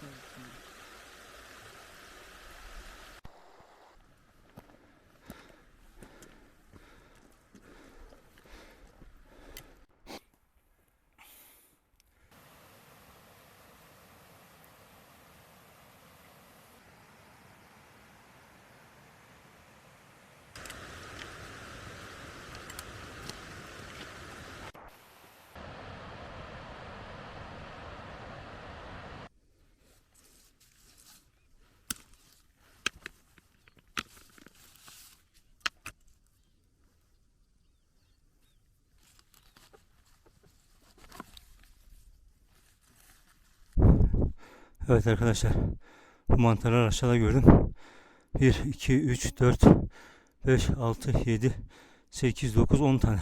something. Evet arkadaşlar. Bu mantarları aşağıda gördüm. 1, 2, 3, 4, 5, 6, 7, 8, 9, 10 tane.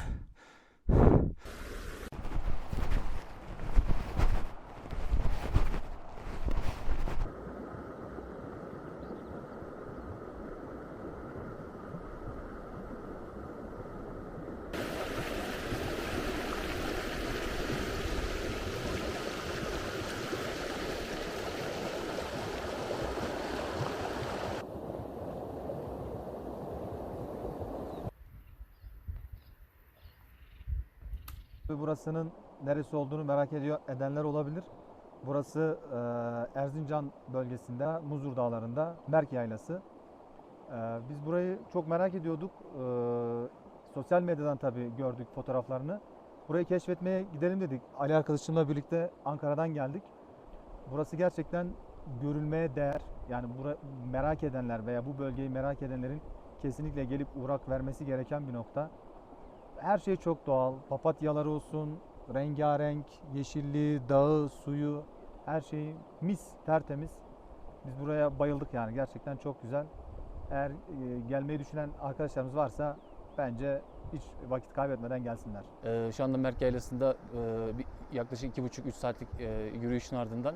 Burasının neresi olduğunu merak ediyor edenler olabilir. Burası e, Erzincan bölgesinde Muzur Dağları'nda Merk Yaylası. E, biz burayı çok merak ediyorduk. E, sosyal medyadan tabii gördük fotoğraflarını. Burayı keşfetmeye gidelim dedik. Ali arkadaşımla birlikte Ankara'dan geldik. Burası gerçekten görülmeye değer. Yani bura, merak edenler veya bu bölgeyi merak edenlerin kesinlikle gelip uğrak vermesi gereken bir nokta. Her şey çok doğal. Papatyaları olsun, rengarenk, yeşilliği, dağı, suyu, her şey mis, tertemiz. Biz buraya bayıldık yani gerçekten çok güzel. Eğer e, gelmeyi düşünen arkadaşlarımız varsa bence hiç vakit kaybetmeden gelsinler. Ee, şu anda Merk Yaylası'nda e, bir, yaklaşık 2,5-3 saatlik e, yürüyüşün ardından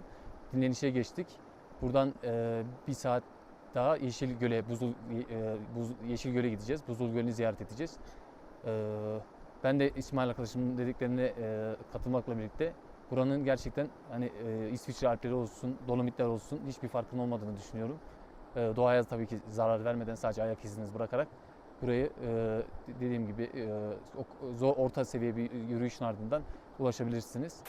dinlenişe geçtik. Buradan e, bir saat daha Yeşil Göl'e, Buzul, e, Buz, Yeşil Göl'e gideceğiz. Buzul Gölü'nü ziyaret edeceğiz. Ee, ben de İsmail arkadaşımın dediklerine e, katılmakla birlikte buranın gerçekten hani e, İsviçre Alpleri olsun, Dolomitler olsun hiçbir farkının olmadığını düşünüyorum. E, doğaya tabii ki zarar vermeden sadece ayak izinizi bırakarak burayı e, dediğim gibi zor orta seviye bir yürüyüşün ardından ulaşabilirsiniz.